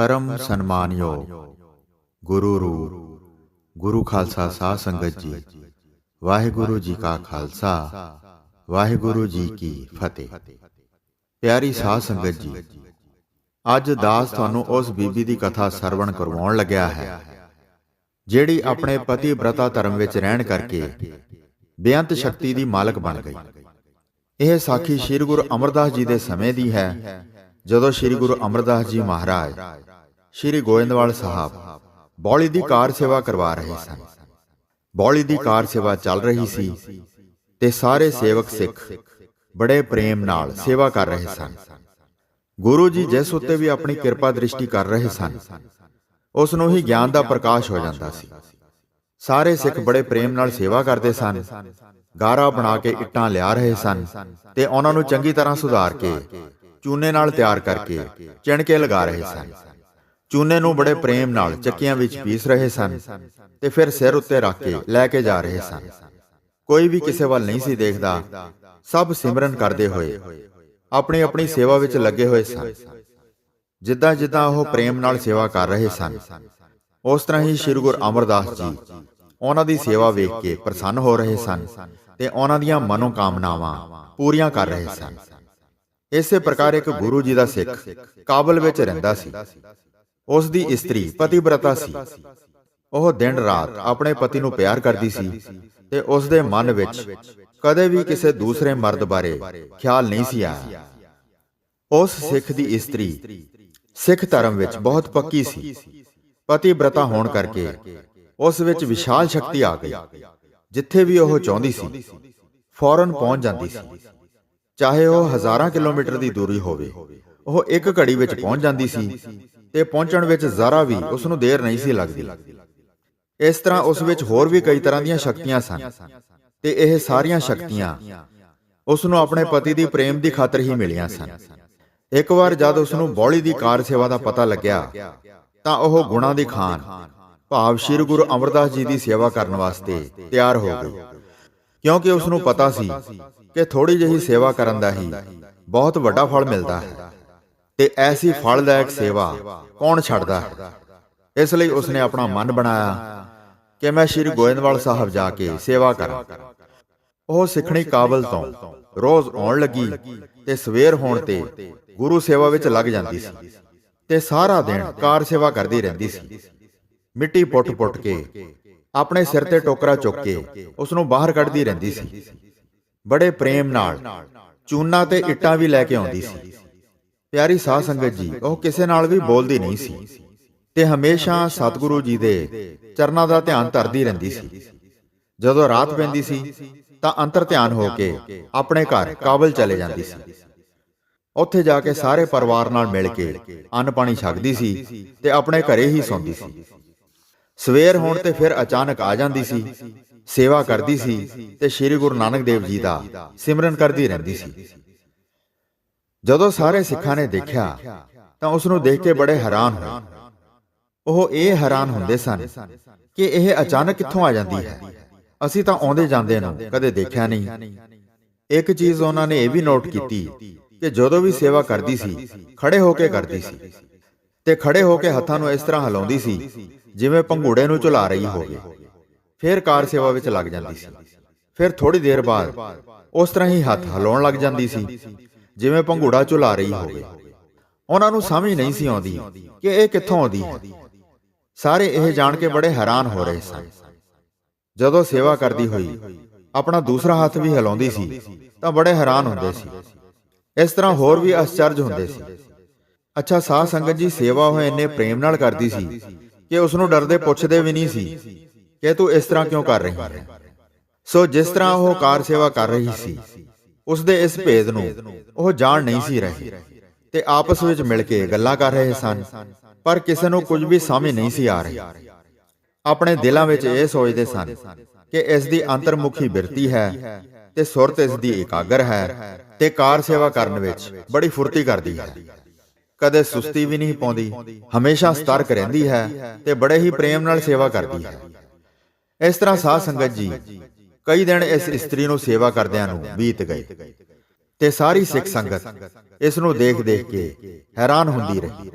ਪਰਮ ਸਨਮਾਨਯੋਗ ਗੁਰੂ ਰੂ ਗੁਰੂ ਖਾਲਸਾ ਸਾਧ ਸੰਗਤ ਜੀ, ਵਾਹਿਗੁਰੂ ਜੀ ਕਾ ਖਾਲਸਾ, ਵਾਹਿਗੁਰੂ ਜੀ ਕੀ ਫਤਿਹ। ਪਿਆਰੀ ਸਾਧ ਸੰਗਤ ਜੀ, ਅੱਜ ਦਾਸ ਤੁਹਾਨੂੰ ਉਸ ਬੀਬੀ ਦੀ ਕਥਾ ਸਰਵਣ ਕਰਵਾਉਣ ਲੱਗਿਆ ਹੈ, ਜਿਹੜੀ ਆਪਣੇ ਪਤੀ ਬ੍ਰਤਾ ਧਰਮ ਵਿੱਚ ਰਹਿਣ ਕਰਕੇ ਬੇਅੰਤ ਸ਼ਕਤੀ ਦੀ ਮਾਲਕ ਬਣ ਗਈ। ਇਹ ਸਾਖੀ ਸ੍ਰੀ ਗੁਰੂ ਅਮਰਦਾਸ ਜੀ ਦੇ ਸਮੇਂ ਦੀ ਹੈ ਜਦੋਂ ਸ੍ਰੀ ਗੁਰੂ ਅਮਰਦਾਸ ਜੀ ਮਹਾਰਾਜ ਸ੍ਰੀ ਗੋਇੰਦਵਾਲ ਸਾਹਿਬ ਬੌਲੀ ਦੀ ਕਾਰ ਸੇਵਾ ਕਰਵਾ ਰਹੇ ਸਨ। ਬੌਲੀ ਦੀ ਕਾਰ ਸੇਵਾ ਚੱਲ ਰਹੀ ਸੀ ਤੇ ਸਾਰੇ ਸੇਵਕ ਸਿੱਖ ਬੜੇ ਪ੍ਰੇਮ ਨਾਲ ਸੇਵਾ ਕਰ ਰਹੇ ਸਨ। ਗੁਰੂ ਜੀ ਜਿਸ ਉੱਤੇ ਵੀ ਆਪਣੀ ਕਿਰਪਾ ਦ੍ਰਿਸ਼ਟੀ ਕਰ ਰਹੇ ਸਨ, ਉਸ ਨੂੰ ਹੀ ਗਿਆਨ ਦਾ ਪ੍ਰਕਾਸ਼ ਹੋ ਜਾਂਦਾ ਸੀ। ਸਾਰੇ ਸਿੱਖ ਬੜੇ ਪ੍ਰੇਮ ਨਾਲ ਸੇਵਾ ਕਰਦੇ ਸਨ, ਗਾਰਾ ਬਣਾ ਕੇ ਇੱਟਾਂ ਲਿਆ ਰਹੇ ਸਨ ਤੇ ਉਹਨਾਂ ਨੂੰ ਚੰਗੀ ਤਰ੍ਹਾਂ ਸੁਧਾਰ ਕੇ ਚੂਨੇ ਨਾਲ ਤਿਆਰ ਕਰਕੇ ਚਿਣਕੇ ਲਗਾ ਰਹੇ ਸਨ। ਚੂਨੇ ਨੂੰ ਬੜੇ ਪ੍ਰੇਮ ਨਾਲ ਚੱਕੀਆਂ ਵਿੱਚ ਪੀਸ ਰਹੇ ਸਨ ਤੇ ਫਿਰ ਸਿਰ ਉੱਤੇ ਰੱਖ ਕੇ ਲੈ ਕੇ ਜਾ ਰਹੇ ਸਨ। ਕੋਈ ਵੀ ਕਿਸੇ ਵੱਲ ਨਹੀਂ ਸੀ ਦੇਖਦਾ। ਸਭ ਸਿਮਰਨ ਕਰਦੇ ਹੋਏ ਆਪਣੀ ਆਪਣੀ ਸੇਵਾ ਵਿੱਚ ਲੱਗੇ ਹੋਏ ਸਨ। ਜਿੱਦਾਂ ਜਿੱਦਾਂ ਉਹ ਪ੍ਰੇਮ ਨਾਲ ਸੇਵਾ ਕਰ ਰਹੇ ਸਨ, ਉਸ ਤਰ੍ਹਾਂ ਹੀ ਸ੍ਰੀ ਗੁਰੂ ਅਮਰਦਾਸ ਜੀ ਉਹਨਾਂ ਦੀ ਸੇਵਾ ਵੇਖ ਕੇ ਪ੍ਰਸੰਨ ਹੋ ਰਹੇ ਸਨ ਤੇ ਉਹਨਾਂ ਦੀਆਂ ਮਨੋਕਾਮਨਾਵਾਂ ਪੂਰੀਆਂ ਕਰ ਰਹੇ ਸਨ। ਇਸੇ ਪ੍ਰਕਾਰ ਇੱਕ ਗੁਰੂ ਜੀ ਦਾ ਸਿੱਖ ਕਾਬਲ ਵਿੱਚ ਰਹਿੰਦਾ ਸੀ। ਉਸ ਦੀ ਇਸਤਰੀ ਪਤੀਬ੍ਰਤਾ ਸੀ। ਉਹ ਦਿਨ ਰਾਤ ਆਪਣੇ ਪਤੀ ਨੂੰ ਪਿਆਰ ਕਰਦੀ ਸੀ ਤੇ ਉਸ ਦੇ ਮਨ ਵਿੱਚ ਕਦੇ ਵੀ ਕਿਸੇ ਦੂਸਰੇ ਮਰਦ ਬਾਰੇ ਖਿਆਲ ਨਹੀਂ ਸੀ ਆਇਆ। ਉਸ ਸਿੱਖ ਦੀ ਇਸਤਰੀ ਸਿੱਖ ਧਰਮ ਵਿੱਚ ਬਹੁਤ ਪੱਕੀ ਸੀ। ਪਤੀਬ੍ਰਤਾ ਹੋਣ ਕਰਕੇ ਉਸ ਵਿੱਚ ਵਿਸ਼ਾਲ ਸ਼ਕਤੀ ਆ ਗਈ, ਜਿੱਥੇ ਵੀ ਉਹ ਚਾਹੁੰਦੀ ਸੀ, ਫੌਰਨ ਪਹੁੰਚ ਜਾਂਦੀ ਸੀ। ਚਾਹੇ ਉਹ ਹਜ਼ਾਰਾਂ ਕਿਲੋਮੀਟਰ ਦੀ ਦੂਰੀ ਹੋਵੇ, ਉਹ ਇੱਕ ਘੜੀ ਵਿੱਚ ਪਹੁੰਚ ਜਾਂਦੀ ਸੀ ਤੇ ਪਹੁੰਚਣ ਵਿੱਚ ਜ਼ਰਾ ਵੀ ਉਸ ਨੂੰ ਦੇਰ ਨਹੀਂ ਸੀ ਲੱਗਦੀ। ਇਸ ਤਰ੍ਹਾਂ ਉਸ ਵਿੱਚ ਹੋਰ ਵੀ ਕਈ ਤਰ੍ਹਾਂ ਦੀਆਂ ਸ਼ਕਤੀਆਂ ਸਨ ਤੇ ਇਹ ਸਾਰੀਆਂ ਸ਼ਕਤੀਆਂ ਉਸ ਨੂੰ ਆਪਣੇ ਪਤੀ ਦੀ ਪ੍ਰੇਮ ਦੀ ਖਾਤਰ ਹੀ ਮਿਲੀਆਂ ਸਨ। ਇੱਕ ਵਾਰ ਜਦ ਉਸ ਨੂੰ ਬੌਲੀ ਦੀ ਕਾਰ ਸੇਵਾ ਦਾ ਪਤਾ ਲੱਗਿਆ, ਤਾਂ ਉਹ ਗੁਣਾ ਦੀ ਖਾਨ, ਭਾਵ ਸ੍ਰੀ ਗੁਰੂ ਅਮਰਦਾਸ ਜੀ ਦੀ ਸੇਵਾ ਕਰਨ ਵਾਸਤੇ ਤਿਆਰ ਹੋ ਗਈ। ਕਿਉਂਕਿ ਉਸ ਨੂੰ ਪਤਾ ਸੀ ਕਿ ਥੋੜੀ ਜਿਹੀ ਸੇਵਾ ਕਰਨ ਦਾ ਹੀ ਬਹੁਤ ਵੱਡਾ ਫਲ ਮਿਲਦਾ ਹੈ। ਤੇ ਐਸੀ ਫਲਦਾਇਕ ਸੇਵਾ ਕੌਣ ਛੱਡਦਾ ਹੈ? ਇਸ ਲਈ ਉਸਨੇ ਆਪਣਾ ਮਨ ਬਣਾਇਆ ਕਿ ਮੈਂ ਸ੍ਰੀ ਗੋਇੰਦਵਾਲ ਸਾਹਿਬ ਜਾ ਕੇ ਸੇਵਾ ਕਰਾਂ। ਉਹ ਸਿੱਖਣੀ ਕਾਬਲ ਤੋਂ ਰੋਜ਼ ਆਉਣ ਲੱਗੀ ਤੇ ਸਵੇਰ ਹੋਣ ਤੇ ਗੁਰੂ ਸੇਵਾ ਵਿੱਚ ਲੱਗ ਜਾਂਦੀ ਸੀ ਤੇ ਸਾਰਾ ਦਿਨ ਕਾਰ ਸੇਵਾ ਕਰਦੀ ਰਹਿੰਦੀ ਸੀ। ਮਿੱਟੀ ਪੁੱਟ-ਪੁੱਟ ਕੇ, ਆਪਣੇ ਸਿਰ ਤੇ ਟੋਕਰਾ ਚੁੱਕ ਕੇ ਉਸ ਨੂੰ ਬਾਹਰ ਕੱਢਦੀ ਰਹਿੰਦੀ ਸੀ। ਬੜੇ ਪ੍ਰੇਮ ਨਾਲ, ਚੂਨਾ ਤੇ ਇੱਟਾਂ ਵੀ ਲੈ ਕੇ ਆਉਂਦੀ ਸੀ। ਪਿਆਰੀ ਸਾਧ ਸੰਗਤ ਜੀ, ਉਹ ਕਿਸੇ ਨਾਲ ਵੀ ਬੋਲਦੀ ਨਹੀਂ ਸੀ ਤੇ ਹਮੇਸ਼ਾ ਸਤਿਗੁਰੂ ਜੀ ਦੇ ਚਰਨਾਂ ਦਾ ਧਿਆਨ ਧਰਦੀ ਰਹਿੰਦੀ ਸੀ। ਜਦੋਂ ਰਾਤ ਪੈਂਦੀ ਸੀ, ਤਾਂ ਅੰਤਰ ਧਿਆਨ ਹੋ ਕੇ ਆਪਣੇ ਘਰ ਕਾਬਲ ਚਲੇ ਜਾਂਦੀ ਸੀ। ਉੱਥੇ ਜਾ ਕੇ ਸਾਰੇ ਪਰਿਵਾਰ ਨਾਲ ਮਿਲ ਕੇ ਅੰਨ ਪਾਣੀ ਛਕਦੀ ਸੀ ਤੇ ਆਪਣੇ ਘਰੇ ਹੀ ਸੌਂਦੀ ਸੀ। ਸਵੇਰ ਹੋਣ ਤੇ ਫਿਰ ਅਚਾਨਕ ਆ ਜਾਂਦੀ ਸੀ ਸੇਵਾ ਕਰਦੀ ਸੀ ਤੇ ਸ੍ਰੀ ਗੁਰੂ ਨਾਨਕ ਦੇਵ ਜੀ ਦਾ ਸਿਮਰਨ ਕਰਦੀ ਰਹਿੰਦੀ ਸੀ। ਜਦੋਂ ਸਾਰੇ ਸਿੱਖਾਂ ਨੇ ਦੇਖਿਆ, ਤਾਂ ਉਸ ਨੂੰ ਦੇਖ ਕੇ ਬੜੇ ਹੈਰਾਨ ਹੋਏ। ਉਹ ਇਹ ਹੈਰਾਨ ਹੁੰਦੇ ਸਨ ਕਿ ਇਹ ਅਚਾਨਕ ਕਿੱਥੋਂ ਆ ਜਾਂਦੀ ਹੈ? ਅਸੀਂ ਤਾਂ ਆਉਂਦੇ ਜਾਂਦੇ ਨੂੰ ਕਦੇ ਦੇਖਿਆ ਨਹੀਂ। ਇੱਕ ਚੀਜ਼ ਉਹਨਾਂ ਨੇ ਇਹ ਵੀ ਨੋਟ ਕੀਤੀ ਕਿ ਜਦੋਂ ਵੀ ਸੇਵਾ ਕਰਦੀ ਸੀ, ਖੜੇ ਹੋ ਕੇ ਕਰਦੀ ਸੀ ਤੇ ਖੜੇ ਹੋ ਕੇ ਹੱਥਾਂ ਨੂੰ ਇਸ ਤਰ੍ਹਾਂ ਹਿਲਾਉਂਦੀ ਸੀ ਜਿਵੇਂ ਪੰਘੂੜੇ ਨੂੰ ਝੁਲਾ ਰਹੀ ਹੋਵੇ। ਫਿਰ ਕਾਰ ਸੇਵਾ ਵਿੱਚ ਲੱਗ ਜਾਂਦੀ ਸੀ। ਫਿਰ ਥੋੜੀ ਦੇਰ ਬਾਅਦ ਉਸ ਤਰ੍ਹਾਂ ਹੀ ਹੱਥ ਹਿਲਾਉਣ ਲੱਗ ਜਾਂਦੀ ਸੀ, ਜਿਵੇਂ ਪੰਘੂੜਾ ਝੁਲਾ ਰਹੀ ਹੋਵੇ। ਉਹਨਾਂ ਨੂੰ ਸਮਝ ਨਹੀਂ ਸੀ ਆਉਂਦੀ ਕਿ ਇਹ ਕਿੱਥੋਂ ਆਉਂਦੀ ਹੈ। ਸਾਰੇ ਇਹ ਜਾਣ ਕੇ ਬੜੇ ਹੈਰਾਨ ਹੋ ਰਹੇ ਸਨ। ਜਦੋਂ ਸੇਵਾ ਕਰਦੀ ਹੋਈ ਆਪਣਾ ਦੂਸਰਾ ਹੱਥ ਵੀ ਹਿਲਾਉਂਦੀ ਸੀ, ਤਾਂ ਬੜੇ ਹੈਰਾਨ ਹੁੰਦੇ ਸੀ। ਇਸ ਤਰ੍ਹਾਂ ਹੋਰ ਵੀ ਅਚਰਜ ਹੁੰਦੇ ਸੀ। ਅੱਛਾ, ਸਾਧ ਸੰਗਤ ਜੀ ਸੇਵਾ ਉਹ ਇੰਨੇ ਪ੍ਰੇਮ ਨਾਲ ਕਰਦੀ ਸੀ ਕਿ ਉਸ ਨੂੰ ਡਰਦੇ ਪੁੱਛਦੇ ਵੀ ਨਹੀਂ ਸੀ ਕਿ ਤੂੰ ਇਸ ਤਰ੍ਹਾਂ ਕਿਉਂ ਕਰ ਰਹੀ ਹੈ? ਸੋ ਜਿਸ ਤਰ੍ਹਾਂ ਉਹ ਕਾਰ ਸੇਵਾ ਕਰ ਰਹੀ ਸੀ ਉਸ ਦੇ ਇਸ ਭੇਦ ਨੂੰ ਉਹ ਜਾਣ ਨਹੀਂ ਸੀ ਰਹੀ। ਤੇ ਆਪਸ ਵਿੱਚ ਮਿਲ ਕੇ ਗੱਲਾਂ ਕਰ ਰਹੇ ਸਨ ਪਰ ਕਿਸੇ ਨੂੰ ਕੁਝ ਵੀ ਸਮਝ ਨਹੀਂ ਸੀ ਆ ਰਹੀ। ਆਪਣੇ ਦਿਲਾਂ ਵਿੱਚ ਇਹ ਸੋਚਦੇ ਸਨ ਕਿ ਇਸ ਦੀ ਅੰਤਰਮੁਖੀ ਬਿਰਤੀ ਹੈ ਤੇ ਸੁਰਤ ਇਸ ਦੀ ਇਕਾਗਰ ਹੈ ਤੇ ਕਾਰ ਸੇਵਾ ਕਰਨ ਵਿੱਚ ਬੜੀ ਫੁਰਤੀ ਕਰਦੀ ਹੈ। ਕਦੇ ਸੁਸਤੀ ਵੀ ਨਹੀਂ ਪਾਉਂਦੀ ਹਮੇਸ਼ਾ ਸਤਰਕ ਰਹਿੰਦੀ ਹੈ ਤੇ ਬੜੇ ਹੀ ਪ੍ਰੇਮ ਨਾਲ ਸੇਵਾ ਕਰਦੀ ਹੈ ਇਸ ਤਰ੍ਹਾਂ ਸਾਧ ਸੰਗਤ ਜੀ ਕਈ ਦਿਨ ਇਸ ਇਸਤਰੀ ਨੂੰ ਸੇਵਾ ਕਰਦਿਆਂ ਨੂੰ ਬੀਤ ਗਏ। ਤੇ ਸਾਰੀ ਸਿੱਖ ਸੰਗਤ ਇਸ ਨੂੰ ਦੇਖ ਦੇਖ ਕੇ ਹੈਰਾਨ ਹੁੰਦੀ ਰਹੀ।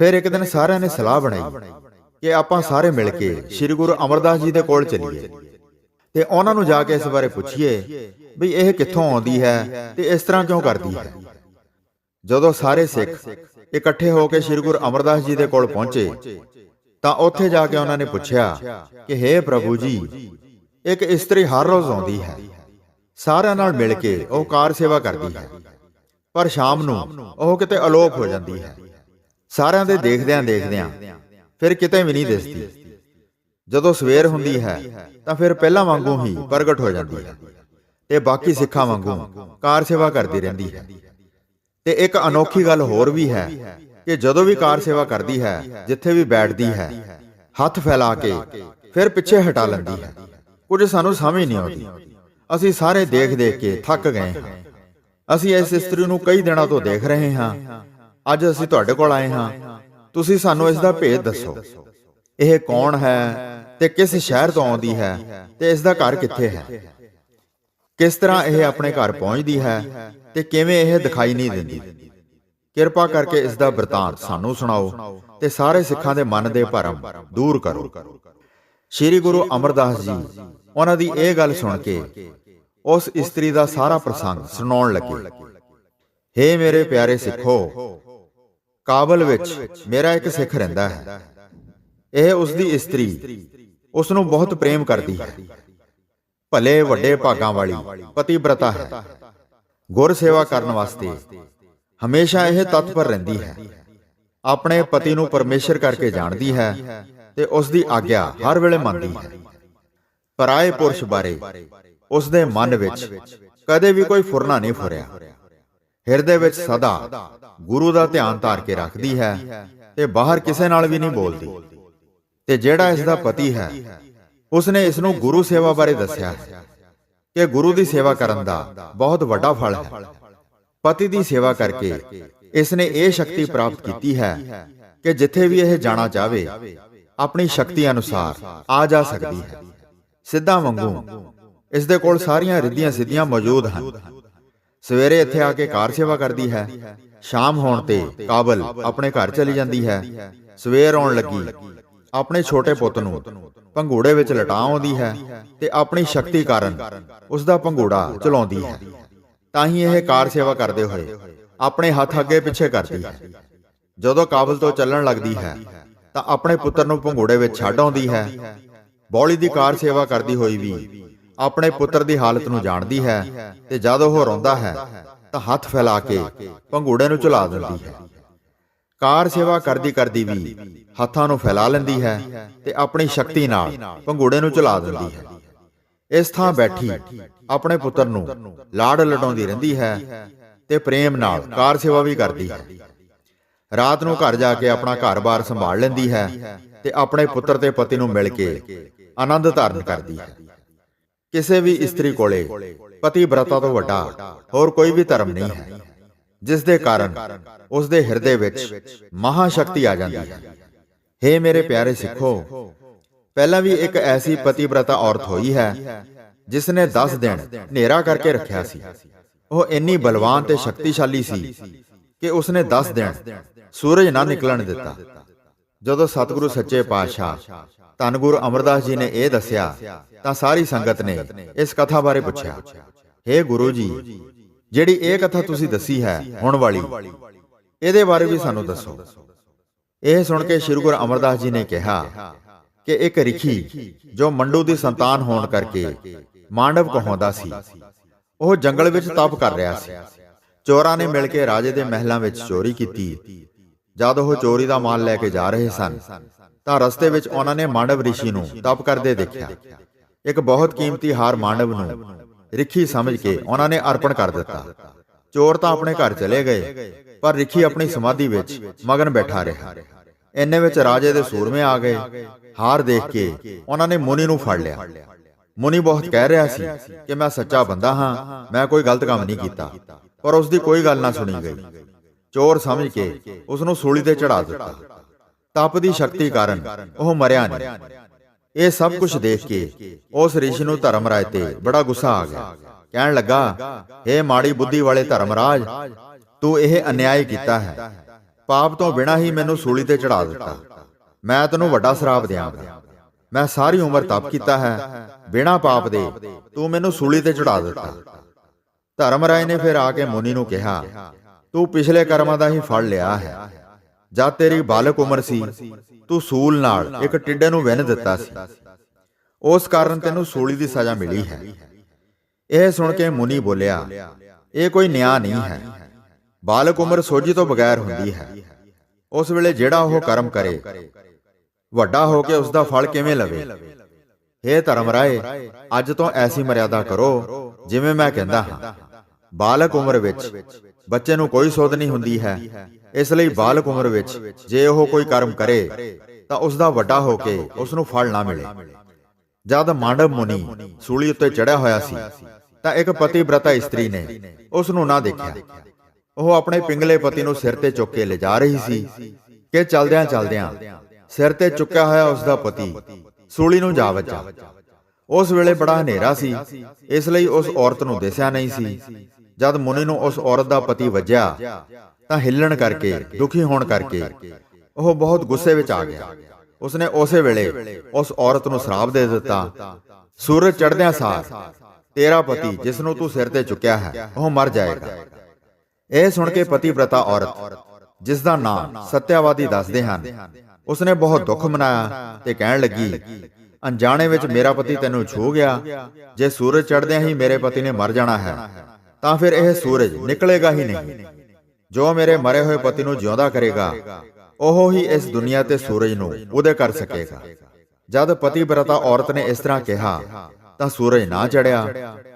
ਫਿਰ ਇੱਕ ਦਿਨ ਸਾਰਿਆਂ ਨੇ ਸਲਾਹ ਬਣਾਈ ਕਿ ਆਪਾਂ ਸਾਰੇ ਮਿਲ ਕੇ ਸ੍ਰੀ ਗੁਰੂ ਅਮਰਦਾਸ ਜੀ ਦੇ ਕੋਲ ਚੱਲੀਏ। ਤੇ ਉਹਨਾਂ ਨੂੰ ਜਾ ਕੇ ਇਸ ਬਾਰੇ ਪੁੱਛੀਏ ਵੀ ਇਹ ਕਿੱਥੋਂ ਆਉਂਦੀ ਹੈ ਤੇ ਇਸ ਤਰ੍ਹਾਂ ਕਿਉਂ ਕਰਦੀ ਹੈ? ਜਦੋਂ ਸਾਰੇ ਸਿੱਖ ਇਕੱਠੇ ਹੋ ਕੇ ਸ੍ਰੀ ਗੁਰੂ ਅਮਰਦਾਸ ਜੀ ਦੇ ਕੋਲ ਪਹੁੰਚੇ ਤਾਂ ਉੱਥੇ ਜਾ ਕੇ ਉਹਨਾਂ ਨੇ ਪੁੱਛਿਆ ਕਿ हे ਪ੍ਰਭੂ ਜੀ, ਇੱਕ ਇਸਤਰੀ ਹਰ ਰੋਜ਼ ਆਉਂਦੀ ਹੈ। ਸਾਰਿਆਂ ਨਾਲ ਮਿਲ ਕੇ ਉਹ ਕਾਰ ਸੇਵਾ ਕਰਦੀ ਹੈ। ਪਰ ਸ਼ਾਮ ਨੂੰ ਉਹ ਕਿਤੇ ਅਲੋਪ ਹੋ ਜਾਂਦੀ ਹੈ। ਸਾਰਿਆਂ ਦੇ ਦੇਖਦਿਆਂ ਦੇਖਦਿਆਂ ਫਿਰ ਕਿਤੇ ਵੀ ਨਹੀਂ ਦਿਸਦੀ। ਜਦੋਂ ਸਵੇਰ ਹੁੰਦੀ ਹੈ, ਤਾਂ ਫਿਰ ਪਹਿਲਾਂ ਵਾਂਗੂ ਹੀ ਪ੍ਰਗਟ ਹੋ ਜਾਂਦੀ ਹੈ ਤੇ ਬਾਕੀ ਸਿੱਖਾਂ ਵਾਂਗੂ ਕਾਰ ਸੇਵਾ ਕਰਦੀ ਰਹਿੰਦੀ ਹੈ। ਤੇ ਇੱਕ ਅਨੋਖੀ ਗੱਲ ਹੋਰ ਵੀ ਹੈ ਕਿ ਜਦੋਂ ਵੀ ਕਾਰ ਸੇਵਾ ਕਰਦੀ ਹੈ ਜਿੱਥੇ ਵੀ ਬੈਠਦੀ ਹੈ ਹੱਥ ਫੈਲਾ ਕੇ ਫਿਰ ਪਿੱਛੇ ਹਟਾ ਲੈਂਦੀ ਹੈ। ਕੁਝ ਸਾਨੂੰ ਸਮਝ ਨਹੀਂ ਆਉਂਦੀ। ਅਸੀਂ ਸਾਰੇ ਦੇਖ ਦੇਖ ਕੇ ਥੱਕ ਗਏ ਹਾਂ। ਅਸੀਂ ਇਸ ਇਸਤਰੀ ਨੂੰ ਕਈ ਦਿਨਾਂ ਤੋਂ ਦੇਖ ਰਹੇ ਹਾਂ। ਅੱਜ ਅਸੀਂ ਤੁਹਾਡੇ ਕੋਲ ਆਏ ਹਾਂ। ਤੁਸੀਂ ਸਾਨੂੰ ਇਸ ਦਾ ਭੇਦ ਦੱਸੋ। ਇਹ ਕੌਣ ਹੈ ਤੇ ਕਿਸ ਸ਼ਹਿਰ ਤੋਂ ਆਉਂਦੀ ਹੈ ਤੇ ਇਸ ਦਾ ਘਰ ਕਿੱਥੇ ਹੈ? ਕਿਸ ਤਰ੍ਹਾਂ ਇਹ ਆਪਣੇ ਘਰ ਪਹੁੰਚਦੀ ਹੈ ਤੇ ਕਿਵੇਂ ਇਹ ਦਿਖਾਈ ਨਹੀਂ ਦਿੰਦੀ? ਕਿਰਪਾ ਕਰਕੇ ਇਸ ਦਾ ਬਰਤਾਂਤ ਸਾਨੂੰ ਸੁਣਾਓ ਤੇ ਸਾਰੇ ਸਿੱਖਾਂ ਦੇ ਮਨ ਦੇ ਭਰਮ ਦੂਰ ਕਰੋ। ਸ੍ਰੀ ਗੁਰੂ ਅਮਰਦਾਸ ਜੀ, ਉਹਨਾਂ ਦੀ ਇਹ ਗੱਲ ਸੁਣ ਕੇ ਉਸ ਇਸਤਰੀ ਦਾ ਸਾਰਾ ਪ੍ਰਸੰਗ ਸੁਣਾਉਣ ਲੱਗੇ। ਹੇ ਮੇਰੇ ਪਿਆਰੇ ਸਿੱਖੋ, ਕਾਬਲ ਵਿੱਚ ਮੇਰਾ ਇੱਕ ਸਿੱਖ ਰਹਿੰਦਾ ਹੈ। ਇਹ ਉਸ ਦੀ ਇਸਤਰੀ, ਉਸ ਨੂੰ ਬਹੁਤ ਪ੍ਰੇਮ ਕਰਦੀ ਹੈ। ਭਲੇ ਵੱਡੇ ਭਾਗਾਂ ਵਾਲੀ ਪਤੀਬ੍ਰਤਾ ਹੈ। ਗੁਰ ਸੇਵਾ ਕਰਨ ਵਾਸਤੇ ਹਮੇਸ਼ਾ ਇਹ ਤਤਪਰ ਰਹਿੰਦੀ ਹੈ। ਆਪਣੇ ਪਤੀ ਨੂੰ ਪਰਮੇਸ਼ਰ ਕਰਕੇ ਜਾਣਦੀ ਹੈ ਤੇ ਉਸ ਦੀ ਆਗਿਆ ਹਰ ਵੇਲੇ ਮੰਨਦੀ ਹੈ। ਪਰਾਏ ਪੁਰਸ਼ ਬਾਰੇ, ਉਸ ਦੇ ਮਨ ਵਿੱਚ ਕਦੇ ਵੀ ਕੋਈ ਫੁਰਨਾ ਨਹੀਂ ਫੁਰਿਆ। ਹਿਰਦੇ ਵਿੱਚ ਸਦਾ ਗੁਰੂ ਦਾ ਧਿਆਨ ਧਾਰ ਕੇ ਰੱਖਦੀ ਹੈ ਤੇ ਬਾਹਰ ਕਿਸੇ ਨਾਲ ਵੀ ਨਹੀਂ ਬੋਲਦੀ। ਤੇ ਜਿਹੜਾ ਇਸ ਦਾ ਪਤੀ ਹੈ, ਉਸਨੇ ਇਸ ਨੂੰ ਗੁਰੂ ਸੇਵਾ ਬਾਰੇ ਦੱਸਿਆ ਹੈ ਕਿ ਗੁਰੂ ਦੀ ਸੇਵਾ ਕਰਨ ਦਾ ਬਹੁਤ ਵੱਡਾ ਫਲ ਹੈ। ਪਤੀ ਦੀ ਸੇਵਾ ਕਰਕੇ ਇਸ ਨੇ ਇਹ ਸ਼ਕਤੀ ਪ੍ਰਾਪਤ ਕੀਤੀ ਹੈ ਕਿ ਜਿੱਥੇ ਵੀ ਇਹ ਜਾਣਾ ਚਾਹਵੇ ਆਪਣੀ ਸ਼ਕਤੀ ਅਨੁਸਾਰ ਆ ਜਾ ਸਕਦੀ ਹੈ। ਸਿੱਧਾ ਵਾਂਗੂ ਇਸ ਦੇ ਕੋਲ ਸਾਰੀਆਂ ਰਿੱਧੀਆਂ ਸਿੱਧੀਆਂ ਮੌਜੂਦ ਹਨ। ਸਵੇਰੇ ਇੱਥੇ ਆ ਕੇ ਕਾਰ ਸੇਵਾ ਕਰਦੀ ਹੈ, ਸ਼ਾਮ ਹੋਣ ਤੇ ਕਾਬਲ ਆਪਣੇ ਘਰ ਚਲੀ ਜਾਂਦੀ ਹੈ। ਸਵੇਰ ਆਉਣ ਲੱਗੀ, ਆਪਣੇ ਛੋਟੇ ਪੁੱਤ ਨੂੰ ਪੰਘੂੜੇ ਵਿੱਚ ਲਟਾ ਆਉਂਦੀ ਹੈ ਤੇ ਆਪਣੀ ਸ਼ਕਤੀ ਕਾਰਨ ਉਸ ਦਾ ਪੰਘੂੜਾ ਚਲਾਉਂਦੀ ਹੈ। ਤਾਂ ਹੀ ਇਹ ਕਾਰ ਸੇਵਾ ਕਰਦੇ ਹੋਏ, ਆਪਣੇ ਹੱਥ ਅੱਗੇ ਪਿੱਛੇ ਕਰਦੀ ਹੈ। ਜਦੋਂ ਕਾਬਲ ਤੋਂ ਚੱਲਣ ਲੱਗਦੀ ਹੈ, ਤਾਂ ਆਪਣੇ ਪੁੱਤਰ ਨੂੰ ਪੰਘੂੜੇ ਵਿੱਚ ਛੱਡ ਆਉਂਦੀ ਹੈ। ਬੌਲੀ ਦੀ ਕਾਰ ਸੇਵਾ ਕਰਦੀ ਹੋਈ ਵੀ ਆਪਣੇ ਪੁੱਤਰ ਦੀ ਹਾਲਤ ਨੂੰ ਜਾਣਦੀ ਹੈ ਤੇ ਜਦ ਉਹ ਰੋਂਦਾ ਹੈ, ਤਾਂ ਹੱਥ ਫੈਲਾ ਕੇ ਪੰਘੂੜੇ ਨੂੰ ਝੁਲਾ ਦਿੰਦੀ ਹੈ। ਕਾਰ ਸੇਵਾ ਕਰਦੀ ਕਰਦੀ ਵੀ ਹੱਥਾਂ ਨੂੰ ਫੈਲਾ ਲੈਂਦੀ ਹੈ ਤੇ ਆਪਣੀ ਸ਼ਕਤੀ ਨਾਲ ਪੰਘੂੜੇ ਨੂੰ ਝੁਲਾ ਦਿੰਦੀ ਹੈ। ਇਸ ਥਾਂ ਬੈਠੀ ਆਪਣੇ ਪੁੱਤਰ ਨੂੰ ਲਾੜ ਲਡਾਉਂਦੀ ਰਹਿੰਦੀ ਹੈ ਤੇ ਪ੍ਰੇਮ ਨਾਲ ਕਾਰ ਸੇਵਾ ਵੀ ਕਰਦੀ ਹੈ। ਰਾਤ ਨੂੰ ਘਰ ਜਾ ਕੇ ਆਪਣਾ ਘਰ-ਬਾਰ ਸੰਭਾਲ ਲੈਂਦੀ ਹੈ ਤੇ ਆਪਣੇ ਪੁੱਤਰ ਤੇ ਪਤੀ ਨੂੰ ਮਿਲ ਕੇ ਆਨੰਦ ਧਾਰਨ ਕਰਦੀ ਹੈ। ਕਿਸੇ ਵੀ ਇਸਤਰੀ ਕੋਲੇ ਪਤੀ ਬ੍ਰਤਾ ਤੋਂ ਵੱਡਾ ਹੋਰ ਕੋਈ ਵੀ ਧਰਮ ਨਹੀਂ ਹੈ। ਜਿਸ ਦੇ ਕਾਰਨ ਉਸ ਦੇ ਹਿਰਦੇ ਵਿੱਚ ਮਹਾ ਸ਼ਕਤੀ ਆ ਜਾਂਦੀ ਹੈ। हे ਮੇਰੇ ਪਿਆਰੇ ਸਿੱਖੋ ਪਹਿਲਾਂ ਵੀ ਇੱਕ ਐਸੀ ਪਤੀਬ੍ਰਤਾ ਔਰਤ ਹੋਈ ਹੈ ਜਿਸ ਨੇ 10 ਦਿਨ ਹਨੇਰਾ ਕਰਕੇ ਰੱਖਿਆ ਸੀ। ਉਹ ਇੰਨੀ ਬਲਵਾਨ ਤੇ ਸ਼ਕਤੀਸ਼ਾਲੀ ਸੀ ਕਿ ਉਸ ਨੇ 10 ਦਿਨ ਸੂਰਜ ਨਾ ਨਿਕਲਣ ਦਿੱਤਾ। ਜਦੋਂ ਸਤਿਗੁਰੂ ਸੱਚੇ ਪਾਤਸ਼ਾਹ ਧੰਨ ਗੁਰੂ ਅਮਰਦਾਸ ਜੀ ਨੇ ਇਹ ਦੱਸਿਆ ਤਾਂ ਸਾਰੀ ਸੰਗਤ ਨੇ ਇਸ ਕਥਾ ਬਾਰੇ ਪੁੱਛਿਆ। हे ਗੁਰੂ ਜੀ ਜਿਹੜੀ ਇਹ ਕਥਾ ਤੁਸੀਂ ਦੱਸੀ ਹੈ ਹੁਣ ਵਾਲੀ ਇਹਦੇ ਬਾਰੇ ਵੀ ਸਾਨੂੰ ਦੱਸੋ। ਇਹ ਸੁਣ ਕੇ ਸ੍ਰੀ ਗੁਰੂ ਅਮਰਦਾਸ ਜੀ ਨੇ ਕਿਹਾ ਕਿ ਇੱਕ ਰਿਖੀ ਜੋ ਮੰਡੂ ਦੀ ਸੰਤਾਨ ਹੋਣ ਕਰਕੇ ਮਾਂਡਵ ਕਹਾਉਂਦਾ ਸੀ। ਉਹ ਜੰਗਲ ਵਿੱਚ ਤਪ ਕਰ ਰਿਹਾ ਸੀ। ਚੋਰਾਂ ਨੇ ਮਿਲ ਕੇ ਰਾਜੇ ਦੇ ਮਹਿਲਾਂ ਵਿੱਚ ਚੋਰੀ ਕੀਤੀ। ਜਦ ਉਹ ਚੋਰੀ ਦਾ ਮਾਲ ਲੈ ਕੇ ਜਾ ਰਹੇ ਸਨ, ਤਾਂ ਰਸਤੇ ਵਿੱਚ ਉਹਨਾਂ ਨੇ ਮਾਂਡਵ ਰਿਸ਼ੀ ਨੂੰ ਤਪ ਕਰਦੇ ਦੇਖਿਆ। ਇੱਕ ਬਹੁਤ ਕੀਮਤੀ ਹਾਰ ਮਾਂਡਵ ਨੂੰ ਰਿਖੀ ਸਮਝ ਕੇ ਉਹਨਾਂ ਨੇ ਅਰਪਣ ਕਰ ਦਿੱਤਾ। ਚੋਰ ਤਾਂ ਆਪਣੇ ਘਰ ਚਲੇ ਗਏ, ਪਰ ਰਿਖੀ ਆਪਣੀ ਸਮਾਧੀ ਵਿੱਚ ਮਗਨ ਬੈਠਾ ਰਿਹਾ। ਇੰਨੇ ਵਿੱਚ ਰਾਜੇ ਦੇ ਸੂਰਮੇ ਆ ਗਏ, ਹਾਰ ਦੇਖ ਕੇ ਉਹਨਾਂ ਨੇ ਮੁਨੀ ਨੂੰ ਫੜ ਲਿਆ। ਮੁਨੀ ਬਹੁਤ ਕਹਿ ਰਿਹਾ ਸੀ ਕਿ ਮੈਂ ਸੱਚਾ ਬੰਦਾ ਹਾਂ, ਮੈਂ ਕੋਈ ਗਲਤ ਕੰਮ ਨਹੀਂ ਕੀਤਾ, ਪਰ ਉਸ ਦੀ ਕੋਈ ਗੱਲ ਨਾ ਸੁਣੀ ਗਈ। ਚੋਰ ਸਮਝ ਕੇ ਉਸ ਨੂੰ ਸੂਲੀ ਤੇ ਚੜਾ ਦਿੱਤਾ। ਤਪ ਦੀ ਸ਼ਕਤੀ ਕਾਰਨ ਉਹ ਮਰਿਆ ਨਹੀਂ। ਇਹ ਸਭ ਕੁਝ ਦੇਖ ਕੇ ਉਸ ਰਿਸ਼ੀ ਨੂੰ ਧਰਮਰਾਜ ਤੇ ਬੜਾ ਗੁੱਸਾ ਆ ਗਿਆ। ਕਹਿਣ ਲੱਗਾ हे ਮਾੜੀ ਬੁੱਧੀ ਵਾਲੇ ਧਰਮਰਾਜ, ਤੂੰ ਇਹ ਅਨਿਆਏ ਕੀਤਾ ਹੈ। ਪਾਪ ਤੋਂ ਬਿਨਾਂ ਹੀ ਮੈਨੂੰ ਸੂਲੀ ਤੇ ਚੜਾ ਦਿੱਤਾ। ਮੈਂ ਤੈਨੂੰ ਵੱਡਾ ਸ਼ਰਾਪ ਦਿਆਂਗਾ। ਮੈਂ ਸਾਰੀ ਉਮਰ ਤਪ ਕੀਤਾ ਹੈ। ਬਿਨਾਂ ਪਾਪ ਦੇ ਤੂੰ ਮੈਨੂੰ ਸੂਲੀ ਤੇ ਚੜਾ ਦਿੱਤਾ। ਧਰਮ ਰਾਏ ਨੇ ਫਿਰ ਆ ਕੇ ਮੁਨੀ ਨੂੰ ਕਿਹਾ, ਤੂੰ ਪਿਛਲੇ ਕਰਮਾਂ ਦਾ ਹੀ ਫਲ ਲਿਆ ਹੈ। ਜਦ ਤੇਰੀ ਬਾਲਕ ਉਮਰ ਸੀ, ਤੂੰ ਸੂਲ ਨਾਲ ਇੱਕ ਟਿੱਡੇ ਨੂੰ ਵਿੰਨ ਦਿੱਤਾ ਸੀ। ਉਸ ਕਾਰਨ ਤੈਨੂੰ ਸੂਲੀ ਦੀ ਸਜ਼ਾ ਮਿਲੀ ਹੈ। ਇਹ ਸੁਣ ਕੇ ਮੁਨੀ ਬੋਲਿਆ, ਇਹ ਕੋਈ ਨਿਆਂ ਨਹੀਂ ਹੈ। ਬਾਲਕ ਉਮਰ ਸੋਝੀ ਤੋਂ ਬਗੈਰ ਹੁੰਦੀ ਹੈ। ਉਸ ਵੇਲੇ ਜਿਹੜਾ ਉਹ ਕਰਮ ਕਰੇ, ਵੱਡਾ ਹੋ ਕੇ ਉਸ ਦਾ ਫਲ ਕਿਵੇਂ ਲਵੇ? हे ਧਰਮ ਰਾਏ ਅੱਜ ਤੋਂ ਐਸੀ ਮਰਿਆਦਾ ਕਰੋ, ਜਿਵੇਂ ਮੈਂ ਕਹਿੰਦਾ ਹਾਂ। ਬਾਲਕ ਉਮਰ ਵਿੱਚ ਬੱਚੇ ਨੂੰ ਕੋਈ ਸੋਧ ਨਹੀਂ ਹੁੰਦੀ ਹੈ। ਇਸ ਲਈ ਬਾਲਕ ਉਮਰ ਵਿੱਚ ਜੇ ਉਹ ਕੋਈ ਕਰਮ ਕਰੇ, ਤਾਂ ਉਸ ਦਾ ਵੱਡਾ ਹੋ ਕੇ ਉਸ ਨੂੰ ਫਲ ਨਾ ਮਿਲੇ। ਜਦ ਮਾਂਡਵ ਮੁਨੀ ਸੂਲੀ ਉੱਤੇ ਚੜਿਆ ਹੋਇਆ ਸੀ, ਤਾਂ ਇੱਕ ਪਤੀ ਬ੍ਰਤਾ ਇਸਤਰੀ ਨੇ ਉਸ ਨੂੰ ਨਾ ਦੇਖਿਆ। ਉਹ ਆਪਣੇ ਪਿੰਗਲੇ ਪਤੀ ਨੂੰ ਸਿਰ ਤੇ ਚੁੱਕ ਕੇ ਲਿਜਾ ਰਹੀ ਸੀ ਕਿ ਚਲਦਿਆਂ ਚਲਦਿਆਂ ਸਿਰ ਤੇ ਚੁੱਕਿਆ ਹੋਇਆ ਉਸ ਦਾ ਪਤੀ ਸੂਲੀ ਨੂੰ ਜਾ ਵੱਜਾ। ਉਸ ਵੇਲੇ ਬੜਾ ਹਨੇਰਾ ਸੀ, ਇਸ ਲਈ ਉਸ ਔਰਤ ਨੂੰ ਦਿਸਿਆ ਨਹੀਂ ਸੀ। ਜਦ ਮੁਨੀ ਨੂੰ ਉਸ ਔਰਤ ਦਾ ਪਤੀ ਵੱਜਿਆ, ਤਾਂ ਹਿੱਲਣ ਕਰਕੇ, ਦੁਖੀ ਹੋਣ ਕਰਕੇ ਉਹ ਬਹੁਤ ਗੁੱਸੇ ਵਿੱਚ ਆ ਗਿਆ। ਉਸਨੇ ਉਸੇ ਵੇਲੇ ਉਸ ਔਰਤ ਨੂੰ ਸ਼ਰਾਬ ਦੇ ਦਿੱਤਾ, ਸੂਰਜ ਚੜ੍ਹਦਿਆਂ ਸਾਰ, ਤੇਰਾ ਪਤੀ ਜਿਸ ਨੂੰ ਤੂੰ ਸਿਰ ਤੇ ਚੁੱਕਿਆ ਹੈ, ਉਹ ਮਰ ਜਾਏਗਾ। ਇਹ ਸੁਣ ਕੇ ਪਤੀਵ੍ਰਤਾ ਔਰਤ ਜਿਸ ਦਾ ਨਾਮ ਸਤਿਆਵਾਦੀ ਦੱਸਦੇ ਹਨ। ਉਸਨੇ ਬਹੁਤ ਦੁੱਖ ਮਨਾਇਆ ਤੇ ਕਹਿਣ ਲੱਗੀ ਅਣਜਾਣੇ ਵਿੱਚ ਮੇਰਾ ਪਤੀ ਤੈਨੂੰ ਛੂ ਗਿਆ। ਜੇ ਸੂਰਜ ਚੜ੍ਹਦਿਆਂ ਹੀ ਮੇਰੇ ਪਤੀ ਨੇ ਮਰ ਜਾਣਾ ਹੈ ਤਾਂ ਫਿਰ ਇਹ ਸੂਰਜ ਨਿਕਲੇਗਾ ਹੀ ਨਹੀਂ। ਜੋ ਮੇਰੇ ਮਰੇ ਹੋਏ ਪਤੀ ਨੂੰ ਜਿਉਂਦਾ ਕਰੇਗਾ ਉਹ ਹੀ ਇਸ ਦੁਨੀਆ ਤੇ ਸੂਰਜ ਨੂੰ ਉਦੇ ਕਰ ਸਕੇਗਾ। ਜਦ ਪਤੀਵ੍ਰਤਾ ਔਰਤ ਨੇ ਇਸ ਤਰ੍ਹਾਂ ਕਿਹਾ ਤਾਂ ਸੂਰਜ ਨਾ ਚੜਿਆ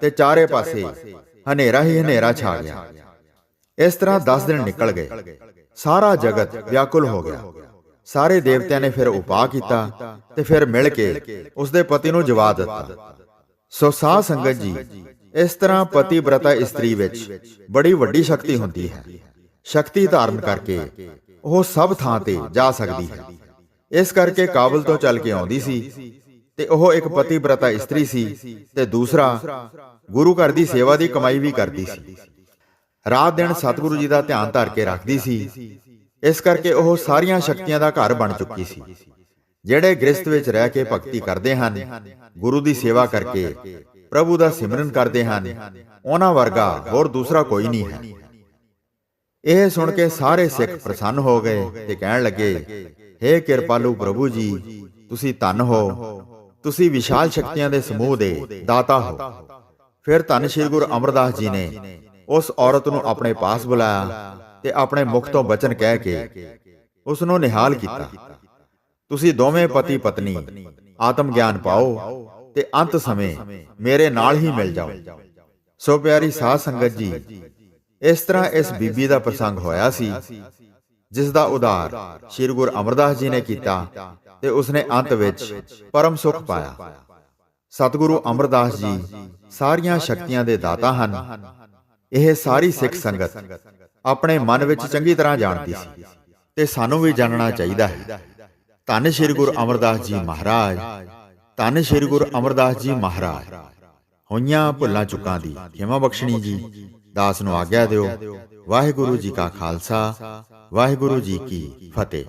ਤੇ ਚਾਰੇ ਪਾਸੇ ਹਨੇਰਾ ਹੀ ਹਨੇਰਾ ਛਾ ਗਿਆ ਇਸ ਤਰ੍ਹਾਂ 10 ਦਿਨ ਨਿਕਲ ਗਏ। ਸਾਰਾ ਜਗਤ ਵਿਆਕੁਲ ਹੋ ਗਿਆ। ਸਾਰੇ ਦੇਵਤਿਆਂ ਨੇ ਫਿਰ ਉਪਾਅ ਕੀਤਾ ਤੇ ਫਿਰ ਮਿਲ ਕੇ ਉਸ ਦੇ ਪਤੀ ਨੂੰ ਜਵਾਬ ਦਿੱਤਾ। ਸੋ ਸਾਧ ਸੰਗਤ ਜੀ ਇਸ ਤਰ੍ਹਾਂ ਪਤੀਵ੍ਰਤਾ ਇਸਤਰੀ ਵਿੱਚ ਬੜੀ ਵੱਡੀ ਸ਼ਕਤੀ ਹੁੰਦੀ ਹੈ। ਸ਼ਕਤੀ ਧਾਰਨ ਕਰਕੇ ਉਹ ਸਭ ਥਾਂ ਤੇ ਜਾ ਸਕਦੀ ਹੈ। ਇਸ ਕਰਕੇ ਕਾਬਲ ਤੋਂ ਚੱਲ ਕੇ ਆਉਂਦੀ ਸੀ ਤੇ ਉਹ ਇੱਕ ਪਤੀਵ੍ਰਤਾ ਇਸਤਰੀ ਸੀ ਤੇ ਦੂਸਰਾ ਗੁਰੂ ਘਰ ਦੀ ਸੇਵਾ ਦੀ ਕਮਾਈ ਵੀ ਕਰਦੀ ਸੀ। ਰਾਤ ਦਿਨ ਸਤਿਗੁਰੂ ਜੀ ਦਾ ਧਿਆਨ ਧਰ ਕੇ ਰੱਖਦੀ ਸੀ। ਇਸ ਕਰਕੇ ਉਹ ਸਾਰੀਆਂ ਸ਼ਕਤੀਆਂ ਦਾ ਘਰ ਬਣ ਚੁੱਕੀ ਸੀ। ਜਿਹੜੇ ਗ੍ਰਸਥ ਵਿੱਚ ਰਹਿ ਕੇ ਭਗਤੀ ਕਰਦੇ ਹਨ, ਗੁਰੂ ਦੀ ਸੇਵਾ ਕਰਕੇ ਪ੍ਰਭੂ ਦਾ ਸਿਮਰਨ ਕਰਦੇ ਹਨ, ਉਹਨਾਂ ਵਰਗਾ ਹੋਰ ਦੂਸਰਾ ਕੋਈ ਨਹੀਂ ਹੈ। ਇਹ ਸੁਣ ਕੇ ਸਾਰੇ ਸਿੱਖ ਪ੍ਰਸੰਨ ਹੋ ਗਏ ਤੇ ਕਹਿਣ ਲੱਗੇ हे ਕਿਰਪਾਲੂ ਪ੍ਰਭੂ ਜੀ, ਤੁਸੀਂ ਧਨ ਹੋ। ਤੁਸੀਂ ਵਿਸ਼ਾਲ ਸ਼ਕਤੀਆਂ ਦੇ ਸਮੂਹ ਦੇ ਦਾਤਾ ਹੋ। ਫਿਰ ਧੰਨ ਸ਼੍ਰੀ ਗੁਰੂ ਅਮਰਦਾਸ ਜੀ ਨੇ ਉਸ ਔਰਤ ਨੂੰ ਆਪਣੇ ਪਾਸ ਬੁਲਾਇਆ ਤੇ ਆਪਣੇ ਮੁਖ ਤੋਂ ਬਚਨ ਕਹਿ ਕੇ ਉਸ ਨੂੰ ਨਿਹਾਲ ਕੀਤਾ। ਤੁਸੀਂ ਦੋਵੇਂ ਪਤੀ ਪਤਨੀ, ਆਤਮ ਗਿਆਨ ਪਾਓ ਤੇ ਅੰਤ ਸਮੇਂ ਮੇਰੇ ਨਾਲ ਹੀ ਮਿਲ ਜਾਓ। ਸੋ ਪਿਆਰੀ ਸਾਧ ਸੰਗਤ ਜੀ, ਇਸ ਤਰ੍ਹਾਂ ਇਸ ਬੀਬੀ ਦਾ ਪ੍ਰਸੰਗ ਹੋਇਆ ਸੀ, ਜਿਸ ਦਾ ਉਦਾਰ ਸ੍ਰੀ ਗੁਰੂ ਅਮਰਦਾਸ ਜੀ ਨੇ ਕੀਤਾ ਤੇ ਉਸਨੇ ਅੰਤ ਵਿੱਚ ਪਰਮ ਸੁਖ ਪਾਇਆ। ਸਤਿਗੁਰੂ ਅਮਰਦਾਸ ਜੀ ਸਾਰੀਆਂ ਸ਼ਕਤੀਆਂ ਦੇ ਦਾਤਾ ਹਨ। ਇਹ ਸਾਰੀ ਸਿੱਖ ਸੰਗਤ ਆਪਣੇ ਮਨ ਵਿੱਚ ਚੰਗੀ ਤਰ੍ਹਾਂ ਜਾਣਦੀ ਸੀ ਤੇ ਸਾਨੂੰ ਵੀ ਜਾਣਨਾ ਚਾਹੀਦਾ ਹੈ। ਧੰਨ ਸ਼੍ਰੀ ਗੁਰੂ ਅਮਰਦਾਸ ਜੀ ਮਹਾਰਾਜ, ਧੰਨ ਸ਼੍ਰੀ ਗੁਰੂ ਅਮਰਦਾਸ ਜੀ ਮਹਾਰਾਜ। ਹੋਈਆਂ ਭੁੱਲਾਂ ਚੁੱਕਾਂ ਦੀ ਖਿਮਾ ਬਖਸ਼ਣੀ ਜੀ, ਦਾਸ ਨੂੰ ਆਗਿਆ ਦਿਓ। ਵਾਹਿਗੁਰੂ ਜੀ ਕਾ ਖਾਲਸਾ, ਵਾਹਿਗੁਰੂ ਜੀ ਕੀ ਫਤਿਹ।